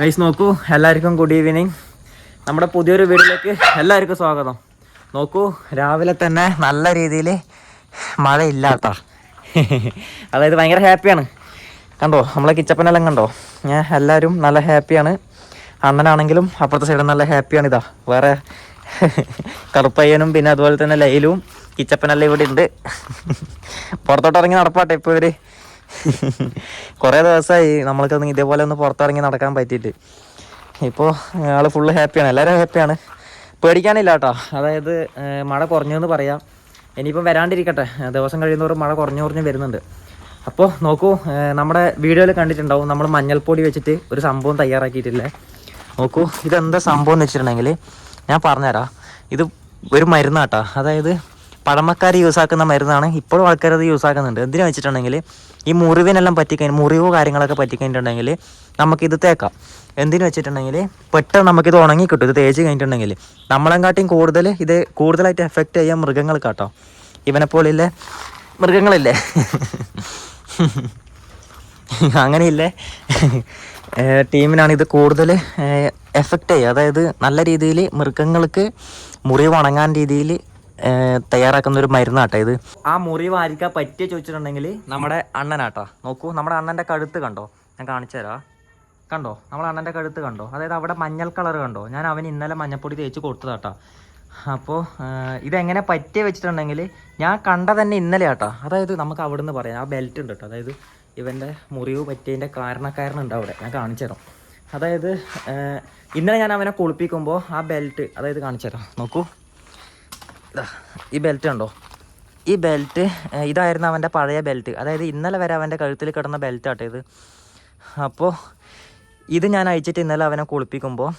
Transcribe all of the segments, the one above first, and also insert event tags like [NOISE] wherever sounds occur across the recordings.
Guys നോക്കൂ എല്ലാവർക്കും good evening നമ്മുടെ പുതിയൊരു വീടിലേക്ക് എല്ലാവർക്കും സ്വാഗതം. നോക്കൂ രാവിലെ തന്നെ നല്ല രീതിയിൽ മഴയില്ലാത്ത അതായത് ഭയങ്കര ഹാപ്പിയാണ്. കണ്ടോ നമ്മളെ കിച്ചപ്പനെല്ലാം കണ്ടോ? ഞാൻ എല്ലാവരും നല്ല ഹാപ്പിയാണ്. അണ്ണനാണെങ്കിലും അപ്പുറത്തെ സൈഡിൽ നല്ല ഹാപ്പിയാണ് ഇതാ. വേറെ കറുപ്പയ്യനും പിന്നെ അതുപോലെ തന്നെ ലൈലും കിച്ചപ്പനെല്ലാം ഇവിടെ ഉണ്ട്. പുറത്തോട്ട് ഇറങ്ങി നടപ്പാട്ടെ ഇപ്പോൾ ഇവർ? [LAUGHS] കുറേ ദിവസമായി നമ്മൾക്കൊന്ന് ഇതേപോലെ ഒന്ന് പുറത്തിറങ്ങി നടക്കാൻ പറ്റിയിട്ട്. ഇപ്പോൾ ആൾ ഫുള്ള് ഹാപ്പിയാണ് എല്ലാവരും ഹാപ്പിയാണ് പേടിക്കാനില്ല കേട്ടോ അതായത് മഴ കുറഞ്ഞു എന്ന് പറയാം. ഇനിയിപ്പം വരാണ്ടിരിക്കട്ടെ. ദിവസം കഴിയുന്നവരും മഴ കുറഞ്ഞു കുറഞ്ഞ് വരുന്നുണ്ട്. അപ്പോൾ നോക്കൂ നമ്മുടെ വീഡിയോയിൽ കണ്ടിട്ടുണ്ടാവും നമ്മൾ മഞ്ഞൾപ്പൊടി വെച്ചിട്ട് ഒരു സംഭവം തയ്യാറാക്കിയിട്ടില്ലേ? നോക്കൂ ഇതെന്താ സംഭവം എന്ന് വെച്ചിട്ടുണ്ടെങ്കിൽ ഞാൻ പറഞ്ഞുതരാം. ഇത് ഒരു മരുന്നാട്ടാ. അതായത് പഴമക്കാർ യൂസ് ആക്കുന്ന മരുന്നാണ് ഇപ്പോഴും ആൾക്കാർ അത് യൂസ് ആക്കുന്നുണ്ട്. എന്തിനാ വെച്ചിട്ടുണ്ടെങ്കിൽ ഈ മുറിവിനെല്ലാം പറ്റിക്കഴിഞ്ഞ് മുറിവോ കാര്യങ്ങളൊക്കെ പറ്റിക്കഴിഞ്ഞിട്ടുണ്ടെങ്കിൽ നമുക്കിത് തേക്കാം. എന്തിനു വെച്ചിട്ടുണ്ടെങ്കിൽ പെട്ടെന്ന് നമുക്കിത് ഉണങ്ങി കിട്ടും ഇത് തേച്ച് കഴിഞ്ഞിട്ടുണ്ടെങ്കിൽ നമ്മളെങ്കാട്ടിയും കൂടുതൽ ഇത് കൂടുതലായിട്ട് എഫക്റ്റ് ചെയ്യാൻ മൃഗങ്ങൾക്കാട്ടോ ഇവനെ പോലെയില്ലേ മൃഗങ്ങളില്ലേ? അങ്ങനെയില്ലേ? ടീമിനാണ് ഇത് കൂടുതൽ എഫക്റ്റ് ചെയ്യുക. അതായത് നല്ല രീതിയിൽ മൃഗങ്ങൾക്ക് മുറിവ് ഉണങ്ങാൻ രീതിയിൽ തയ്യാറാക്കുന്ന ഒരു മരുന്നാട്ടോ ഇത്. ആ മുറി വാരിക്കാൻ പറ്റിയ ചോദിച്ചിട്ടുണ്ടെങ്കിൽ നമ്മുടെ അണ്ണനാട്ടോ. നോക്കൂ നമ്മുടെ അണ്ണന്റെ കഴുത്ത് കണ്ടോ? ഞാൻ കാണിച്ചു തരാം. കണ്ടോ? നമ്മുടെ അണ്ണന്റെ കഴുത്ത് കണ്ടോ? അതായത് അവിടെ മഞ്ഞൾ കളർ കണ്ടോ? ഞാൻ അവന് ഇന്നലെ മഞ്ഞപ്പൊടി തേച്ച് കൊടുത്തതാട്ടോ. അപ്പോൾ ഇതെങ്ങനെ പറ്റിയ വെച്ചിട്ടുണ്ടെങ്കിൽ ഞാൻ കണ്ട തന്നെ ഇന്നലെ ആട്ടോ അതായത് നമുക്ക് അവിടെ നിന്ന് പറയാം. ആ ബെൽറ്റ് ഉണ്ട് കേട്ടോ. അതായത് ഇവന്റെ മുറിവ് പറ്റിയതിന്റെ കാരണക്കാരനുണ്ട് അവിടെ. ഞാൻ കാണിച്ചു തരാം. അതായത് ഇന്നലെ ഞാൻ അവനെ കുളിപ്പിക്കുമ്പോൾ ആ ബെൽറ്റ് അതായത് കാണിച്ചു തരാം. നോക്കൂ. ഈ ബെൽറ്റ് ഉണ്ടോ ഈ ബെൽറ്റ് ഇതായിരുന്നു അവന്റെ പഴയ ബെൽറ്റ് അതായത് ഇന്നലെ വരെ അവന്റെ കഴുത്തിൽ കിടന്ന ബെൽറ്റ് ആട്ടോ ഇത്. അപ്പോൾ ഇത് ഞാൻ അയച്ചിട്ട് ഇന്നലെ അവനെ കുളിപ്പിക്കുമ്പോൾ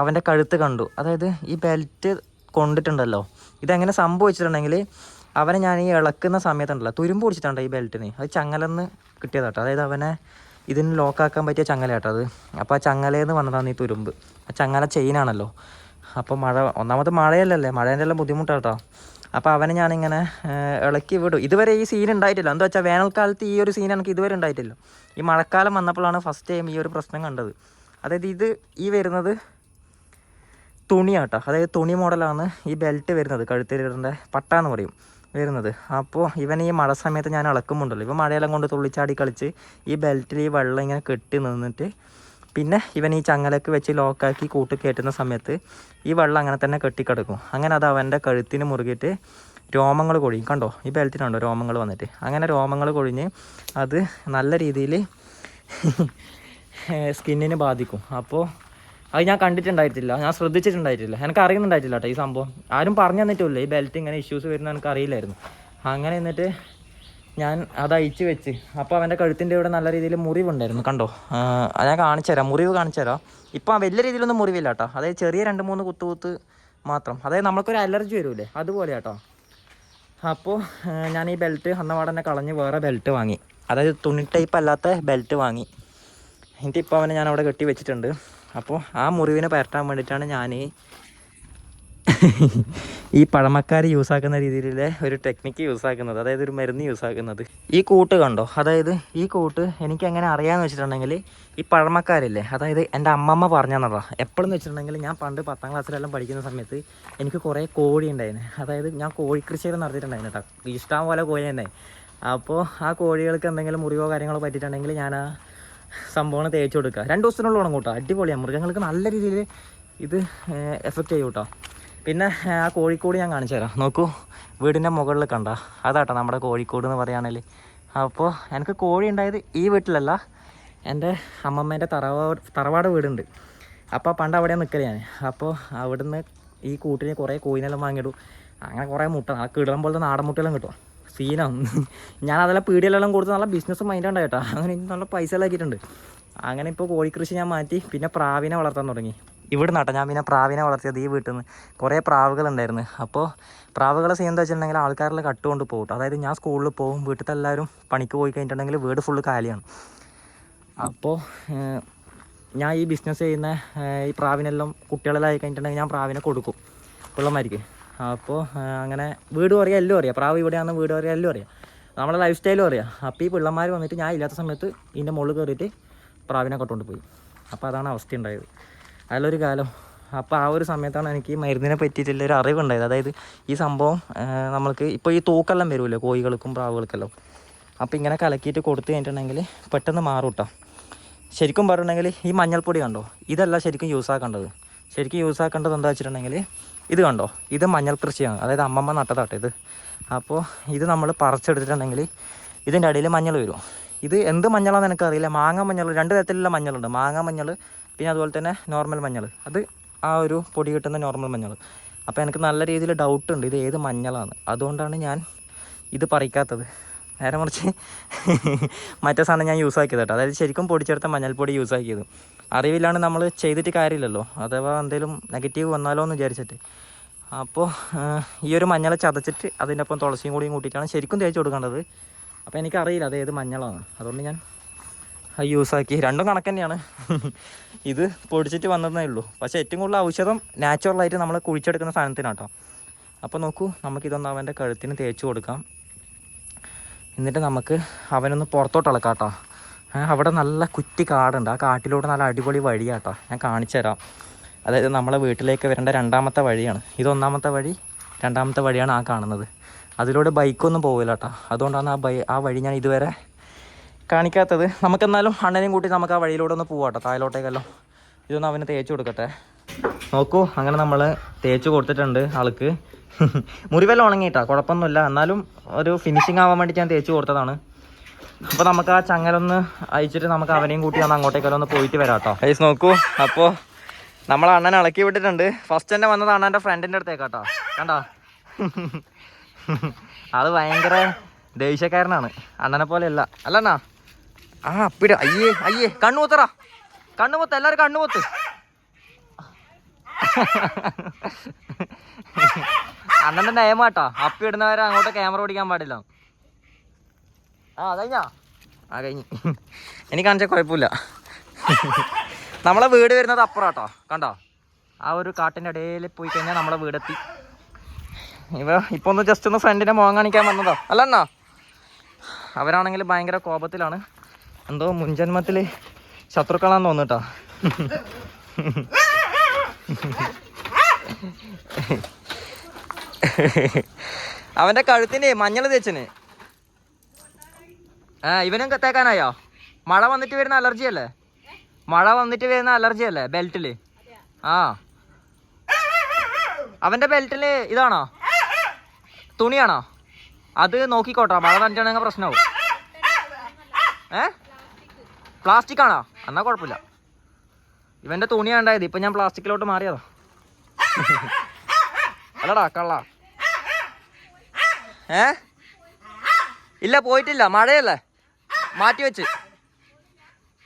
അവന്റെ കഴുത്ത് കണ്ടു. അതായത് ഈ ബെൽറ്റ് കൊണ്ടിട്ടുണ്ടല്ലോ. ഇതെങ്ങനെ സംഭവിച്ചിട്ടുണ്ടെങ്കിൽ അവനെ ഞാൻ ഈ ഇളക്കുന്ന സമയത്തുണ്ടല്ലോ തുരുമ്പ് പിടിച്ചിട്ടുണ്ടോ ഈ ബെൽറ്റിന് അത് ചങ്ങലെന്ന് കിട്ടിയതാട്ടോ. അതായത് അവനെ ഇതിന് ലോക്കാക്കാൻ പറ്റിയ ചങ്ങല കേട്ടോ അത്. അപ്പോൾ ആ ചങ്ങലേന്ന് വന്നതാണ് ഈ തുരുമ്പ്. ആ ചങ്ങല ചെയിനാണല്ലോ അപ്പോൾ മഴ ഒന്നാമത് മഴയല്ലല്ലേ? മഴേന്റെ എല്ലാം ബുദ്ധിമുട്ടാട്ടോ. അപ്പോൾ അവനെ ഞാനിങ്ങനെ ഇളക്കി വിടും. ഇതുവരെ ഈ സീൻ ഉണ്ടായിട്ടില്ല. എന്താ വെച്ചാൽ വേനൽക്കാലത്ത് ഈ ഒരു സീൻ എനിക്ക് ഇതുവരെ ഉണ്ടായിട്ടില്ല. ഈ മഴക്കാലം വന്നപ്പോഴാണ് ഫസ്റ്റ് ടൈം ഈ ഒരു പ്രശ്നം കണ്ടത്. അതായത് ഇത് ഈ വരുന്നത് തുണിയാട്ടോ. അതായത് തുണി മോഡലാണ് ഈ ബെൽറ്റ് വരുന്നത്. കഴുത്തിലിടേണ്ട പട്ട എന്ന് പറയും. വരുന്നത്. അപ്പോൾ ഇവൻ ഈ മഴ സമയത്ത് ഞാൻ ഇളക്കുമ്പോണ്ടല്ലോ. ഇവൻ മഴയെല്ലാം കൊണ്ട് തുള്ളിച്ചാടി കളിച്ച് ഈ ബെൽറ്റിൽ ഈ വെള്ളം ഇങ്ങനെ കെട്ടി നിന്നിട്ട് പിന്നെ ഇവൻ ഈ ചങ്ങലക്ക് വെച്ച് ലോക്കാക്കി കൂട്ട് കയറ്റുന്ന സമയത്ത് ഈ വെള്ളം അങ്ങനെ തന്നെ കെട്ടിക്കിടക്കും. അങ്ങനെ അത് അവന്റെ കഴുത്തിന് മുറുകിയിട്ട് രോമങ്ങൾ കൊഴിയും. കണ്ടോ? ഈ ബെൽറ്റിനുണ്ടോ രോമങ്ങൾ വന്നിട്ട്? അങ്ങനെ രോമങ്ങൾ കൊഴിഞ്ഞ് അത് നല്ല രീതിയിൽ [LAUGHS] സ്കിന്നിന് ബാധിക്കും. അപ്പോൾ അത് ഞാൻ കണ്ടിട്ടുണ്ടായിട്ടില്ല. ഞാൻ ശ്രദ്ധിച്ചിട്ടുണ്ടായിട്ടില്ല. എനിക്ക് അറിയുന്നുണ്ടായിട്ടില്ല കേട്ടോ ഈ സംഭവം. ആരും പറഞ്ഞു തന്നിട്ടില്ല ഈ ബെൽറ്റ് ഇങ്ങനെ ഇഷ്യൂസ് വരുന്ന എനിക്ക് അറിയില്ലായിരുന്നു. അങ്ങനെ എന്നിട്ട് ഞാൻ അത് അയച്ചു വെച്ച്. അപ്പോൾ അവന്റെ കഴുത്തിന്റെ ഇവിടെ നല്ല രീതിയിൽ മുറിവുണ്ടായിരുന്നു. കണ്ടോ? ഞാൻ കാണിച്ചു തരാം. മുറിവ് കാണിച്ചു തരാം. ഇപ്പം വലിയ രീതിയിലൊന്നും മുറിവില്ല കേട്ടോ. അതായത് ചെറിയ രണ്ട് മൂന്ന് കുത്ത് കുത്ത് മാത്രം. അതായത് നമുക്കൊരു അലർജി വരൂലേ? അതുപോലെ കേട്ടോ. അപ്പോൾ ഞാൻ ഈ ബെൽറ്റ് അന്നപാടെ തന്നെ കളഞ്ഞ് വേറെ ബെൽറ്റ് വാങ്ങി. അതായത് തുണി ടൈപ്പ് അല്ലാത്ത ബെൽറ്റ് വാങ്ങി. എന്നിട്ട് ഇപ്പോൾ അവനെ ഞാൻ അവിടെ കെട്ടി വെച്ചിട്ടുണ്ട്. അപ്പോൾ ആ മുറിവിനെ പരട്ടാൻ വേണ്ടിയിട്ടാണ് ഞാൻ ഈ പഴമക്കാർ യൂസ് ആക്കുന്ന രീതിയിലുള്ള ഒരു ടെക്നിക്ക് യൂസ് ആക്കുന്നത് അതായത് ഒരു മരുന്ന് യൂസ് ആക്കുന്നത് ഈ കൂട്ട് കണ്ടോ? അതായത് ഈ കൂട്ട് എനിക്ക് എങ്ങനെ അറിയാമെന്ന് വെച്ചിട്ടുണ്ടെങ്കിൽ ഈ പഴമക്കാരില്ലേ അതായത് എന്റെ അമ്മമ്മ പറഞ്ഞതാണ് എപ്പോഴെന്ന് വെച്ചിട്ടുണ്ടെങ്കിൽ ഞാൻ പണ്ട് പത്താം ക്ലാസ്സിലെല്ലാം പഠിക്കുന്ന സമയത്ത് എനിക്ക് കുറേ കോഴി ഉണ്ടായിരുന്നു അതായത് ഞാൻ കോഴിക്കൃഷിയൊക്കെ നടത്തിയിട്ടുണ്ടായിരുന്നു കേട്ടോ ഇഷ്ടം പോലെ കോഴി തന്നെ അപ്പോൾ ആ കോഴികൾക്ക് എന്തെങ്കിലും മുറിവോ കാര്യങ്ങളോ പറ്റിയിട്ടുണ്ടെങ്കിൽ ഞാൻ ആ സംഭവം തേച്ച് കൊടുക്കുക. രണ്ട് ദിവസത്തിനുള്ളിൽ കൂട്ടോ അടിപൊളിയാണ് മൃഗങ്ങൾക്ക് നല്ല രീതിയിൽ ഇത് എഫക്റ്റ് ചെയ്യും കേട്ടോ പിന്നെ ആ കോഴിക്കോട് ഞാൻ കാണിച്ചു തരാം. നോക്കൂ വീടിന്റെ മുകളിൽ കണ്ട. അതാട്ടോ നമ്മുടെ കോഴിക്കോട് എന്ന് പറയുകയാണെങ്കിൽ അപ്പോൾ എനിക്ക് കോഴി ഉണ്ടായത് ഈ വീട്ടിലല്ല. എന്റെ അമ്മമ്മേന്റെ തറവാട് തറവാട് വീടുണ്ട്. അപ്പോൾ പണ്ട് അവിടെ നിൽക്കൽ ഞാൻ അപ്പോൾ അവിടുന്ന് ഈ കൂട്ടിന് കുറേ കോഴിനെല്ലാം വാങ്ങിയിടും. അങ്ങനെ കുറേ മുട്ട ആ കിടം പോലത്തെ നാടൻ മുട്ടയെല്ലാം കിട്ടും. സീനാണ് ഞാൻ അതെല്ലാം പീടിയിലെല്ലാം കൊടുത്ത് നല്ല ബിസിനസ് മൈൻഡ് ഉണ്ടായി കേട്ടോ. അങ്ങനെ നല്ല പൈസ ആക്കിയിട്ടുണ്ട്. അങ്ങനെ ഇപ്പോൾ കോഴിക്കൃഷി ഞാൻ മാറ്റി പിന്നെ പ്രാവിനെ വളർത്താൻ തുടങ്ങി. ഇവിടെ നട്ടോ ഞാൻ പിന്നെ പ്രാവിനെ വളർത്തിയത് ഈ വീട്ടിൽ നിന്ന് കുറേ പ്രാവുകളുണ്ടായിരുന്നു. അപ്പോൾ പ്രാവുകളെ ചെയ്യുന്നത് വെച്ചിട്ടുണ്ടെങ്കിൽ ആൾക്കാരെല്ലാം കട്ടുകൊണ്ട് പോകും അതായത് ഞാൻ സ്കൂളിൽ പോകും വീട്ടിലത്തെ എല്ലാവരും പണിക്ക് പോയി കഴിഞ്ഞിട്ടുണ്ടെങ്കിൽ വീട് ഫുള്ള് കാലിയാണ്. അപ്പോൾ ഞാൻ ഈ ബിസിനസ് ചെയ്യുന്ന ഈ പ്രാവിനെല്ലാം കുട്ടികളെല്ലാം കഴിഞ്ഞിട്ടുണ്ടെങ്കിൽ ഞാൻ പ്രാവിനെ കൊടുക്കും. പിള്ളമാർക്ക് അപ്പോൾ അങ്ങനെ വീട് പറയാം എല്ലാം അറിയാം. പ്രാവ് ഇവിടെയാണെന്ന് വീട് പറയാം എല്ലാം അറിയാം. നമ്മളെ ലൈഫ് സ്റ്റൈലും അറിയാം. അപ്പോൾ ഈ പിള്ളമാർ വന്നിട്ട് ഞാൻ ഇല്ലാത്ത സമയത്ത് ഇതിന്റെ മുകളിൽ കയറിയിട്ട് പ്രാവിനെ കൊണ്ടുകൊണ്ട് പോയി. അപ്പോൾ അതാണ് അവസ്ഥ ഉണ്ടായത്. അതിലൊരു കാലം. അപ്പോൾ ആ ഒരു സമയത്താണ് എനിക്ക് ഈ മരുന്നിനെ പറ്റിയിട്ടുള്ള ഒരു അറിവുണ്ടായത്. അതായത് ഈ സംഭവം നമ്മൾക്ക് ഇപ്പോൾ ഈ തൂക്കെല്ലാം വരുമല്ലോ കോഴികൾക്കും പ്രാവുകൾക്കെല്ലാം. അപ്പോൾ ഇങ്ങനെ കലക്കിയിട്ട് കൊടുത്തു കഴിഞ്ഞിട്ടുണ്ടെങ്കിൽ പെട്ടെന്ന് മാറും കേട്ടോ ശരിക്കും പറഞ്ഞിട്ടുണ്ടെങ്കിൽ ഈ മഞ്ഞൾപ്പൊടി കണ്ടോ? ഇതല്ല ശരിക്കും യൂസ് ആക്കേണ്ടത്. ശരിക്കും യൂസ് ആക്കേണ്ടത് എന്താ വെച്ചിട്ടുണ്ടെങ്കിൽ ഇത് കണ്ടോ? ഇത് മഞ്ഞൾ കൃഷിയാണ്. അതായത് അമ്മമ്മ നട്ടതാട്ടോ ഇത്. അപ്പോൾ ഇത് നമ്മൾ പറിച്ചെടുത്തിട്ടുണ്ടെങ്കിൽ ഇതിന്റെ അടിയിൽ മഞ്ഞൾ വരും. ഇത് എന്ത് മഞ്ഞളാണെന്ന് എനിക്കറിയില്ല. മാങ്ങ മഞ്ഞൾ രണ്ട് തരത്തിലുള്ള മഞ്ഞളുണ്ട്. മാങ്ങ മഞ്ഞൾ പിന്നെ അതുപോലെ തന്നെ നോർമൽ മഞ്ഞൾ അത് ആ ഒരു പൊടി കിട്ടുന്ന നോർമൽ മഞ്ഞൾ അപ്പോൾ എനിക്ക് നല്ല രീതിയിൽ ഡൗട്ട് ഉണ്ട് ഇത് ഏത് മഞ്ഞളാണ് അതുകൊണ്ടാണ് ഞാൻ ഇത് പറിക്കാത്തത്. നേരെ മറിച്ച് മറ്റേ സാധനം ഞാൻ യൂസ് ആക്കിയത് കേട്ടോ അതായത് ശരിക്കും പൊടിച്ചെടുത്ത മഞ്ഞൾപ്പൊടി യൂസ് ആക്കിയത്. അറിവില്ലാണ്ട് നമ്മൾ ചെയ്തിട്ട് കാര്യമില്ലല്ലോ. അഥവാ എന്തെങ്കിലും നെഗറ്റീവ് വന്നാലോ എന്ന് വിചാരിച്ചിട്ട്. അപ്പോൾ ഈ ഒരു മഞ്ഞൾ ചതച്ചിട്ട് അതിന്റെ ഒപ്പം തുളസിയും കൂടിയും കൂട്ടിയിട്ടാണ് ശരിക്കും തേച്ച് കൊടുക്കേണ്ടത്. അപ്പോൾ എനിക്കറിയില്ല അത് ഏത് മഞ്ഞളാണ് അതുകൊണ്ട് ഞാൻ അത് യൂസ് രണ്ടും കണക്ക് തന്നെയാണ്. [LAUGHS] ഇത് പൊടിച്ചിട്ട് വന്നതേ ഉള്ളൂ. പക്ഷേ ഏറ്റവും കൂടുതൽ ഔഷധം നാച്ചുറലായിട്ട് നമ്മൾ കുഴിച്ചെടുക്കുന്ന സാധനത്തിനാട്ടോ. അപ്പോൾ നോക്കൂ നമുക്കിതൊന്ന് അവന്റെ കഴുത്തിന് തേച്ച് കൊടുക്കാം. എന്നിട്ട് നമുക്ക് അവനൊന്ന് പുറത്തോട്ട് ഇളക്കാം കേട്ടോ അവിടെ നല്ല കുറ്റി കാടുണ്ട്. ആ കാട്ടിലൂടെ നല്ല അടിപൊളി വഴിയാട്ടോ. ഞാൻ കാണിച്ചു തരാം. അതായത് നമ്മളെ വീട്ടിലേക്ക് വരേണ്ട രണ്ടാമത്തെ വഴിയാണ്. ഇത് ഒന്നാമത്തെ വഴി രണ്ടാമത്തെ വഴിയാണ് ആ കാണുന്നത്. അതിലൂടെ ബൈക്കൊന്നും പോകില്ല കേട്ടോ അതുകൊണ്ടാണ് ആ ബൈ ആ വഴി ഞാൻ ഇതുവരെ കാണിക്കാത്തത്. നമുക്കെന്നാലും അണ്ണനെയും കൂട്ടി നമുക്ക് ആ വഴിയിലൂടെ ഒന്ന് പോവാട്ടോ. താഴോട്ടേക്കല്ലോ. ഇതൊന്ന് അവന് തേച്ച് കൊടുക്കട്ടെ. നോക്കൂ അങ്ങനെ നമ്മൾ തേച്ച് കൊടുത്തിട്ടുണ്ട് ആൾക്ക്. [LAUGHS] മുറിവെല്ലാം ഉണങ്ങിയിട്ടാ കുഴപ്പമൊന്നുമില്ല. എന്നാലും ഒരു ഫിനിഷിങ് ആവാൻ വേണ്ടി ഞാൻ തേച്ച് കൊടുത്തതാണ്. അപ്പോൾ നമുക്ക് ആ ചങ്ങലൊന്ന് അയച്ചിട്ട് നമുക്ക് അവനെയും കൂട്ടി ഒന്ന് അങ്ങോട്ടേക്കെല്ലാം ഒന്ന് പോയിട്ട് വരാം കേട്ടോ ഐസ് നോക്കൂ. അപ്പോൾ നമ്മൾ അണ്ണൻ ഇളക്കി വിട്ടിട്ടുണ്ട്. ഫസ്റ്റ് തന്നെ വന്നത് അണ്ണന്റെ ഫ്രണ്ടിന്റെ അടുത്തേക്കാട്ടോ. കണ്ടോ? [LAUGHS] അത് ഭയങ്കര ദേഷ്യക്കാരനാണ്. അണ്ണനെ പോലെ അല്ല അല്ലണ്ണാ? ആ അപ്പിട അയ്യേ അയ്യേ കണ്ണു പൊത്തറ. കണ്ണു കണ്ണുമുത്തറാ കണ്ണുമുത്ത് എല്ലാവരും കണ്ണുമുത്ത് അന്നെ നയമാട്ടാ അപ്പി ഇടുന്നവരെ അങ്ങോട്ട് ക്യാമറ ഓടിക്കാൻ പാടില്ല. ആ കഴിഞ്ഞാ? ആ കഴിഞ്ഞ്. എനിക്ക് കാണിച്ചാൽ കുഴപ്പമില്ല. നമ്മളെ വീട് വരുന്നത് അപ്പുറാട്ടോ കണ്ടോ? ആ ഒരു കാട്ടിന്റെ ഇടയിൽ പോയി കഴിഞ്ഞാൽ നമ്മളെ വീടെത്തി. ഇവ ഇപ്പോൾ ഒന്ന് ജസ്റ്റ് ഒന്ന് ഫ്രണ്ടിനെ മുഖം കാണിക്കാൻ വന്നതാ. അല്ലണ്ണാ അവരാണെങ്കിൽ ഭയങ്കര കോപത്തിലാണ്. എന്തോ മുൻജന്മത്തിൽ ശത്രുക്കളാന്ന് തോന്നുട്ടോ അവന്റെ കഴുത്തിന് മഞ്ഞൾ തേച്ചിന്. ആ ഇവനും തേക്കാനായോ മഴ വന്നിട്ട് വരുന്ന അലർജി അല്ലേ? മഴ വന്നിട്ട് വരുന്ന അലർജി അല്ലേ ബെൽറ്റിൽ? ആ. അവന്റെ ബെൽറ്റിൽ ഇതാണോ? തുണിയാണോ? അത് നോക്കിക്കോട്ടോ മഴ നനച്ചാണെങ്കിൽ പ്രശ്നമാവും. ഏ? പ്ലാസ്റ്റിക് ആണോ? എന്നാ കുഴപ്പമില്ല. ഇവന്റെ തുണിയാണ് ഉണ്ടായത്. ഇപ്പൊ ഞാൻ പ്ലാസ്റ്റിക്കിലോട്ട് മാറിയതാ. അല്ലടാ കള്ള. ഏ? ഇല്ല പോയിട്ടില്ല. മഴയല്ലേ? മാറ്റി വെച്ച്.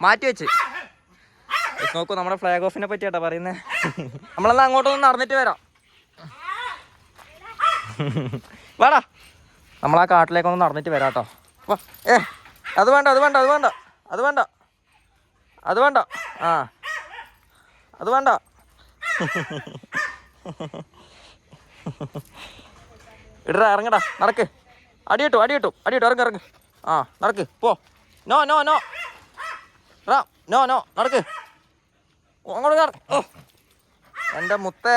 മാറ്റി വെച്ച്. നോക്കൂ നമ്മുടെ ഫ്ലാഗ് ഓഫിനെ പറ്റിയാട്ടാ പറയുന്നേ. നമ്മളെന്നാ അങ്ങോട്ടൊന്ന് നടന്നിട്ട് വരാം. വേടാ. നമ്മളാ കാട്ടിലേക്കൊന്ന് നടന്നിട്ട് വരാട്ടോ. ഏ അത് വേണ്ട അത് വേണ്ട അത് വേണ്ട അത് വേണ്ട. അത് വേണ്ട. ആ. അത് വേണ്ട. ഇടടാ ഇറങ്ങടാ. നടക്ക്. അടിയിട്ടു അടിയിട്ടു അടിയിട്ടു. അടി ഇറങ്ങ് ഇറങ്ങ്. ആ നടക്ക്. പോ. No no no. Ram no no. നടക്ക്. അങ്ങോട്ട് ഓ. എന്റെ മുത്തേ.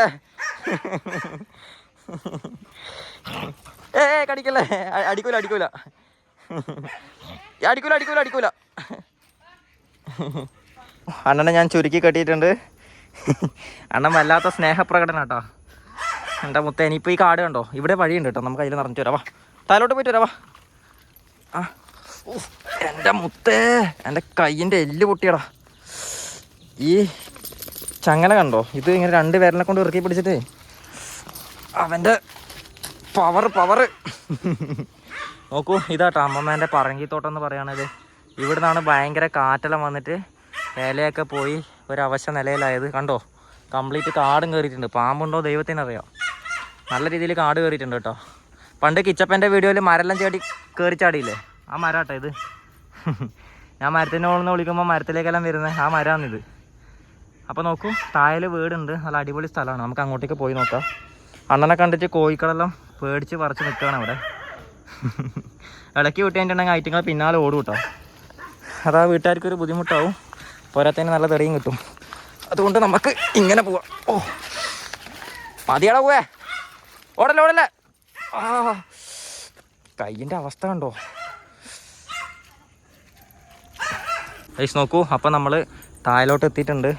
ഏ കടിക്കല്ലേ. അടിക്കൂല അടിക്കൂല. അടിക്കൂല അടിക്കൂല അടിക്കൂല. [LAUGHS] അണ്ണനെ ഞാൻ ചുരുക്കി കെട്ടിയിട്ടുണ്ട്. [LAUGHS] അണ്ണൻ വല്ലാത്ത സ്നേഹപ്രകടനം കേട്ടോ എന്റെ മുത്ത ഇനിയിപ്പോൾ ഈ കാട് കണ്ടോ? ഇവിടെ വഴിയുണ്ട് കേട്ടോ. നമുക്ക് അതിൽ നിറഞ്ഞിട്ട് വരാവാ താലോട്ട് പോയിട്ട് വരാം വാ. ആ. എന്റെ മുത്തേ എന്റെ കയ്യിന്റെ എല്ല് പൊട്ടിയടാ. ഈ ചങ്ങല കണ്ടോ? ഇത് ഇങ്ങനെ രണ്ട് പേരനെ കൊണ്ട് ഇറക്കി പിടിച്ചിട്ടേ. അവന്റെ പവർ പവർ നോക്കൂ ഇതാട്ടോ അമ്മമ്മേന്റെ പറങ്കിത്തോട്ടം എന്ന് പറയുകയാണത് ഇവിടെ നിന്നാണ് ഭയങ്കര കാറ്റെല്ലാം വന്നിട്ട് ഇലയൊക്കെ പോയി ഒരവശ നിലയിലായത്. കണ്ടോ? കംപ്ലീറ്റ് കാടും കയറിയിട്ടുണ്ട് പാമ്പുണ്ടോ ദൈവത്തിനറിയാം? നല്ല രീതിയിൽ കാട് കയറിയിട്ടുണ്ട് കേട്ടോ. പണ്ട് കിച്ചപ്പന്റെ വീഡിയോയിൽ മരെല്ലാം ചാടി കയറി ചാടിയില്ലേ? ആ മരാട്ടോ ഇത്. [LAUGHS] ഞാൻ മരത്തിന്റെ മുകളിൽ നിന്ന് വിളിക്കുമ്പോൾ മരത്തിലേക്കെല്ലാം വരുന്നത് ആ മരമാണ് ഇത് അപ്പോൾ നോക്കൂ താഴെ വീടുണ്ട്. നല്ല അടിപൊളി സ്ഥലമാണ്. നമുക്ക് അങ്ങോട്ടേക്ക് പോയി നോക്കാം. അണ്ണനെ കണ്ടിട്ട് കോഴിക്കളെല്ലാം പേടിച്ച് പറിച്ച് നിൽക്കുകയാണ് അവിടെ. [LAUGHS] ഇടയ്ക്ക് വിട്ടുകഴിഞ്ഞിട്ടുണ്ടെങ്കിൽ ഐറ്റങ്ങൾ പിന്നാലെ ഓടും കേട്ടോ. അതാ വീട്ടുകാർക്ക് ഒരു ബുദ്ധിമുട്ടാവും. പോരാത്തതിന് നല്ല തെറിയും കിട്ടും. അതുകൊണ്ട് നമുക്ക് ഇങ്ങനെ പോവാം. ഓ. മതിയാടാ പോവേ. ഓടല്ലേ ഓടല്ലേ. ആ. കയ്യിന്റെ അവസ്ഥ കണ്ടോ? ഐസ് നോക്കൂ. അപ്പം നമ്മൾ താഴോട്ട് എത്തിയിട്ടുണ്ട്.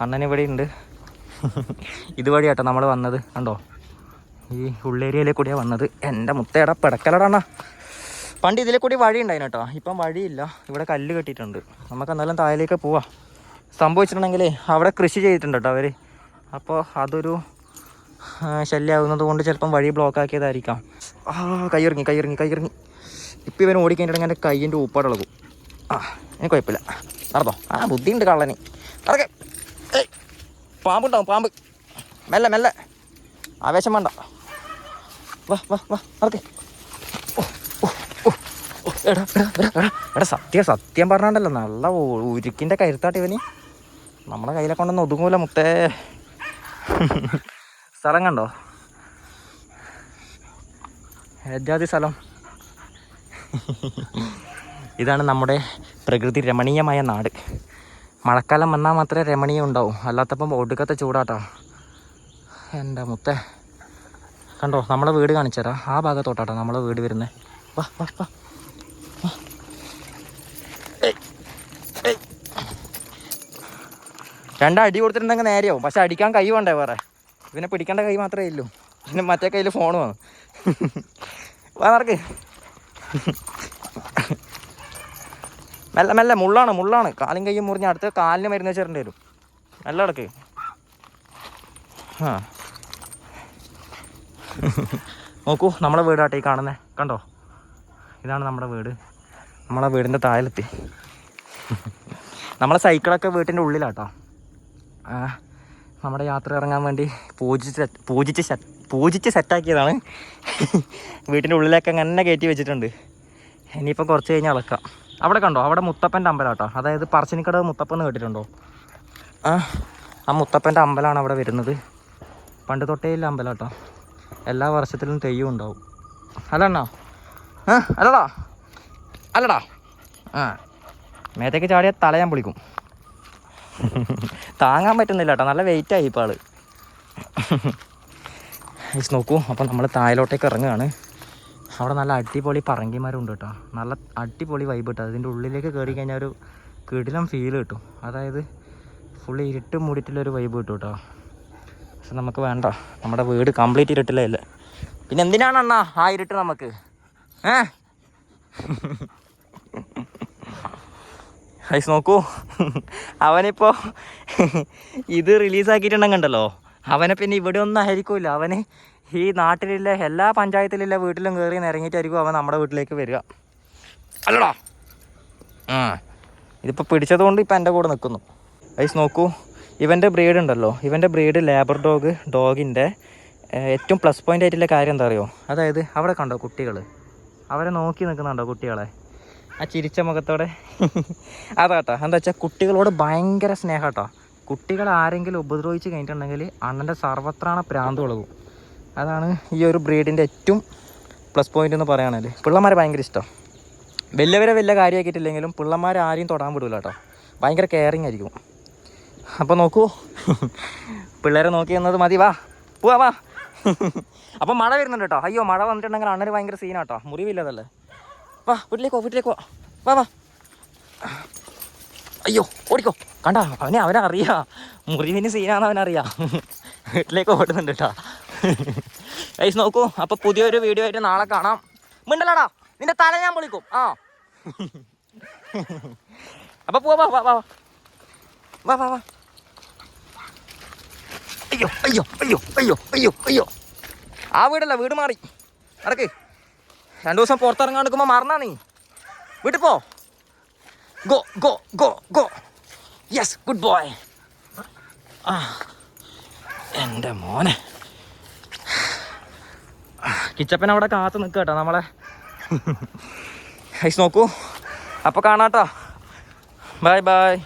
അണ്ണൻ ഇവിടെ ഉണ്ട്. ഇതുവഴി കേട്ടോ നമ്മൾ വന്നത്. കണ്ടോ? ഈ ഉള്ളേരിയയിലെ കൂടിയാണ് വന്നത്. എന്റെ മുത്തേടാ പിടക്കലടാ പണ്ട് ഇതിലെ കൂടി വഴി ഉണ്ടായിരുന്നു കേട്ടോ ഇപ്പം വഴിയില്ല. ഇവിടെ കല്ല് കെട്ടിയിട്ടുണ്ട്. നമുക്ക് എന്നാലും താഴേക്ക് പോവാം. സംഭവിച്ചിട്ടുണ്ടെങ്കിൽ അവിടെ കൃഷി ചെയ്തിട്ടുണ്ട് കേട്ടോ അവർ അപ്പോൾ അതൊരു ശല്യമാകുന്നത് കൊണ്ട് ചിലപ്പം വഴി ബ്ലോക്ക് ആക്കിയതായിരിക്കാം. ആ കൈയിറങ്ങി കൈയിറങ്ങി കൈയിറങ്ങി ഇപ്പം ഇവൻ ഓടിക്കഴിഞ്ഞിട്ടുണ്ടെങ്കിൽ എന്റെ കൈയിന്റെ ഊപ്പാട് ഇളകും ആ എനിക്ക് കുഴപ്പമില്ല. നടന്നോ. ആ ബുദ്ധിയുണ്ട് കള്ളന്. നടക്കെ. ഏയ് പാമ്പുണ്ടാവും പാമ്പ്. മെല്ലെ മെല്ലെ. ആവേശം വേണ്ട. വാ വാ വാ നടക്കെ. എടാ എടാ സത്യം സത്യം പറഞ്ഞാണ്ടല്ലോ നല്ല ഉരുക്കിന്റെ കരുത്താട്ട് ഇവന്. നമ്മളെ കയ്യിലെ കൊണ്ടൊന്നും ഒതുങ്ങൂല മുത്തേ. സ്ഥലം കണ്ടോ? ഏജാതി സ്ഥലം. ഇതാണ് നമ്മുടെ പ്രകൃതി രമണീയമായ നാട്. മഴക്കാലം വന്നാൽ മാത്രമേ രമണീയം ഉണ്ടാവും. അല്ലാത്തപ്പം ഒടുക്കത്തെ ചൂടാട്ടോ. എന്റെ മുത്തേ? കണ്ടോ നമ്മളെ വീട് കാണിച്ചു തരാം ആ ഭാഗത്തോട്ടാട്ടോ നമ്മളെ വീട് വരുന്നത് വാ വാ വാ. ഏയ്, ഏയ്. രണ്ടടി കൊടുത്തിട്ടുണ്ടെങ്കിൽ നേരെയാവും. പക്ഷെ അടിക്കാൻ കൈ വേണ്ടേ വേറെ. ഇവനെ പിടിക്കേണ്ട കൈ മാത്രമേ ഇല്ലൂ പിന്നെ മറ്റേ കയ്യിൽ ഫോൺ വന്നു വാ നടക്ക്. മെല്ലെ മെല്ലെ മുള്ളാണ് മുള്ളാണ്. കാലും കൈയും മുറിഞ്ഞ് അടുത്ത് കാലിന് മരുന്ന് വെച്ചിട്ടുണ്ട് വരും. നല്ല അടക്ക് ആ നോക്കൂ നമ്മളെ വീടാട്ടെ ഈ കാണുന്നേ. കണ്ടോ? ഇതാണ് നമ്മുടെ വീട്. നമ്മളെ വീടിന്റെ താഴെത്തി നമ്മളെ സൈക്കിളൊക്കെ വീട്ടിന്റെ ഉള്ളിലാട്ടോ. നമ്മുടെ യാത്ര ഇറങ്ങാൻ വേണ്ടി പൂജിച്ച് പൂജിച്ച് സെറ്റ് പൂജിച്ച് സെറ്റാക്കിയതാണ് വീട്ടിന്റെ ഉള്ളിലൊക്കെ അങ്ങനെ കയറ്റി വെച്ചിട്ടുണ്ട്. ഇനിയിപ്പോൾ കുറച്ച് കഴിഞ്ഞ് അളക്കാം അവിടെ കണ്ടോ? അവിടെ മുത്തപ്പന്റെ അമ്പലം അതായത് പറശ്ശിനിക്കടവ് മുത്തപ്പൻ കേട്ടിട്ടുണ്ടോ? ആ ആ മുത്തപ്പന്റെ അമ്പലമാണ് അവിടെ വരുന്നത്. പണ്ട് തൊട്ടേ ഇല്ല അമ്പലം കേട്ടോ. എല്ലാ വർഷത്തിലും തെയ്യം ഉണ്ടാവും. അല്ലണ്ണാ അല്ലടാ. അല്ലടാ. ആ മേത്തേക്ക് ചാടിയാൽ തലയാൻ പൊളിക്കും. [LAUGHS] താങ്ങാൻ പറ്റുന്നില്ല കേട്ടോ നല്ല വെയിറ്റ് ആയി ഇപ്പോൾ ഗയ്സ് നോക്കൂ. അപ്പോൾ നമ്മൾ തായലോട്ടേക്ക് ഇറങ്ങുകയാണ്. അവിടെ നല്ല അടിപൊളി പറങ്കിമാരുണ്ട് കേട്ടോ നല്ല അടിപൊളി വൈബ് കിട്ടും അതിന്റെ ഉള്ളിലേക്ക് കയറി കഴിഞ്ഞാൽ ഒരു കിടിലം ഫീൽ കിട്ടും. അതായത് ഫുള്ള് ഇരുട്ട് മൂടിയിട്ടുള്ളൊരു വൈബ് കിട്ടും കേട്ടോ പക്ഷെ നമുക്ക് വേണ്ട. നമ്മുടെ വീട് കംപ്ലീറ്റ് ഇരുട്ടിലല്ലേ പിന്നെ എന്തിനാണ് അണ്ണാ ആ ഇരുട്ട് നമുക്ക്? ഏ? [LAUGHS] ഹൈസ് നോക്കൂ. അവനിപ്പോൾ ഇത് റിലീസാക്കിയിട്ടുണ്ടെങ്കിൽ ഉണ്ടല്ലോ അവനെ പിന്നെ ഇവിടെ ഒന്നും ആയിരിക്കില്ല അവന് ഈ നാട്ടിലുള്ള എല്ലാ പഞ്ചായത്തിലുള്ള വീട്ടിലും കയറി ഇറങ്ങിയിട്ടായിരിക്കും അവൻ നമ്മുടെ വീട്ടിലേക്ക് വരിക. അല്ലടാ. ആ ഇതിപ്പോൾ പിടിച്ചത് കൊണ്ട് ഇപ്പം എന്റെ കൂടെ നിൽക്കുന്നു ഹൈസ് നോക്കൂ. ഇവന്റെ ബ്രീഡ് ഉണ്ടല്ലോ. ഇവന്റെ ബ്രീഡ് ലേബർ ഡോഗ് ഡോഗിന്റെ ഏറ്റവും പ്ലസ് പോയിന്റ് ആയിട്ടുള്ള കാര്യം എന്താ അറിയോ? അതായത് അവിടെ കണ്ടോ കുട്ടികൾ അവരെ നോക്കി നിൽക്കുന്നുണ്ടോ കുട്ടികളെ? ആ ചിരിച്ച മുഖത്തോടെ. അതാട്ടോ എന്താ വെച്ചാൽ കുട്ടികളോട് ഭയങ്കര സ്നേഹം കേട്ടോ കുട്ടികൾ ആരെങ്കിലും ഉപദ്രവിച്ച് കഴിഞ്ഞിട്ടുണ്ടെങ്കിൽ അണ്ണന്റെ സർവത്രാണ പ്രാന്ത് കൊളകും. അതാണ് ഈ ഒരു ബ്രീഡിന്റെ ഏറ്റവും പ്ലസ് പോയിന്റ് എന്ന് പറയുകയാണെങ്കിൽ. പിള്ളമാരെ ഭയങ്കര ഇഷ്ടം. വലിയവരെ വലിയ കാര്യമാക്കിയിട്ടില്ലെങ്കിലും പിള്ളമാരെ ആരെയും തൊടാൻ വിടില്ല കേട്ടോ ഭയങ്കര കെയറിങ് ആയിരിക്കും. അപ്പോൾ നോക്കൂ. പിള്ളേരെ നോക്കി എന്നത് മതി. വാ പോവാ വാ. അപ്പോൾ മഴ വരുന്നുണ്ട് കേട്ടോ. അയ്യോ മഴ വന്നിട്ടുണ്ടെങ്കിൽ അണ്ണന് ഭയങ്കര സീനാട്ടോ മുറിവില്ലതല്ലേ? വാ വീട്ടിലേക്ക് വീട്ടിലേക്ക് വാ. വാ അയ്യോ ഓടിക്കോ. കണ്ട അവനെ അവനറിയാ. മുറിവിന് സീനാന്ന് അവനറിയാ. വീട്ടിലേക്ക് ഓടുന്നുണ്ട് കേട്ടോ. ഐസ് നോക്കൂ അപ്പോൾ പുതിയൊരു വീഡിയോ ആയിട്ട് നാളെ കാണാം. മിണ്ടലടാ നിന്റെ തല ഞാൻ പൊളിക്കും. ആ. അപ്പോൾ പോവാ വാ വാ വാ. വാ വാ വാ. അയ്യോ അയ്യോ അയ്യോ അയ്യോ അയ്യോ അയ്യോ. ആ വീടല്ല വീട് മാറി. നടക്ക്. രണ്ടു ദിവസം പുറത്തിറങ്ങാൻ എടുക്കുമ്പോൾ മറന്നാ നീ? വീട്ടിൽ പോ. Go go go go yes good boy ആ എന്റെ മോനെ. കിച്ചപ്പൻ അവിടെ കാത്തു നിൽക്കുക കേട്ടോ നമ്മളെ. ഐസ് നോക്കൂ. അപ്പോൾ കാണാട്ടോ ബൈ ബൈ